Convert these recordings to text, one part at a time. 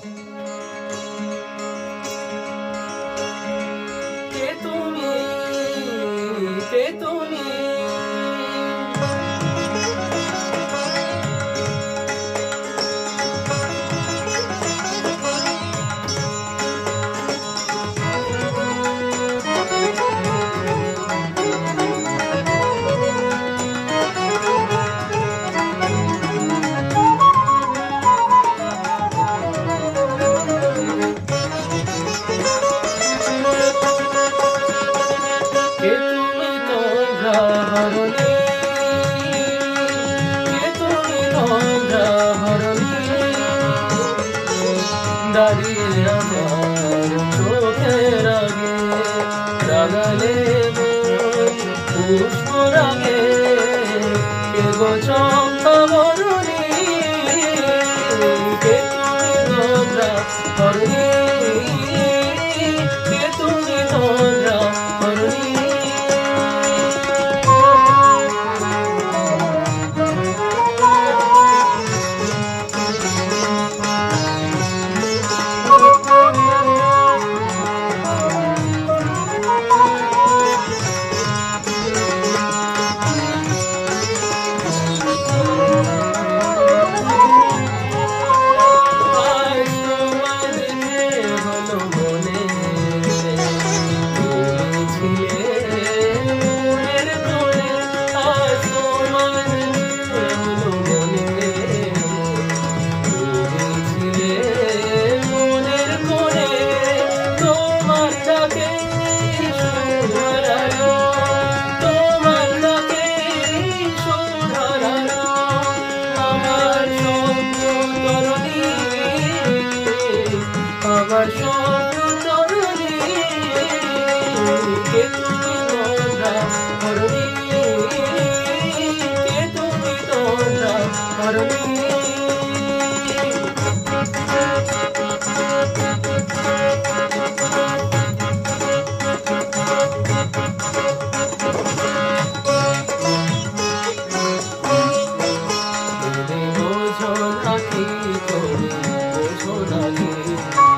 কে তুমি? কে তুমি? দাঁড়িয়ে আমার চোখের আগে রাগালে পুষ্প রাগে এগো চম্পাবো কে তুমি তোমরা করুণী কে তুমি তোমরা করুণী বোঝো নাকি তুমি বোঝো নাকি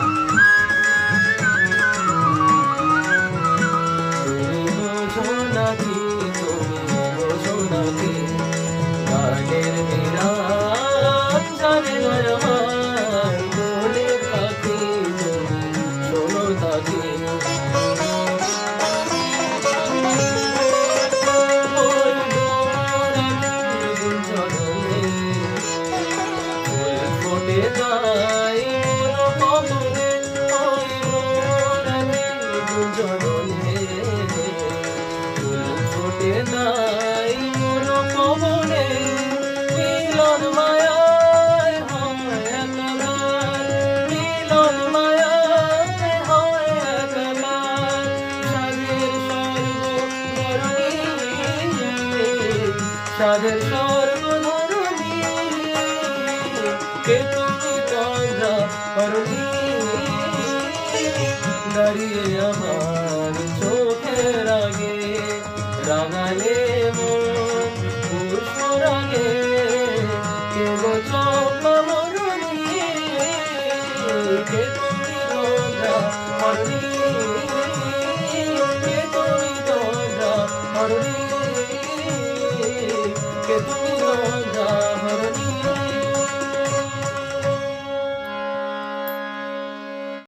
তাদের সর্বধর্মী। কে তুমি তন্দ্রা করণী দাঁড়িয়ে আমার que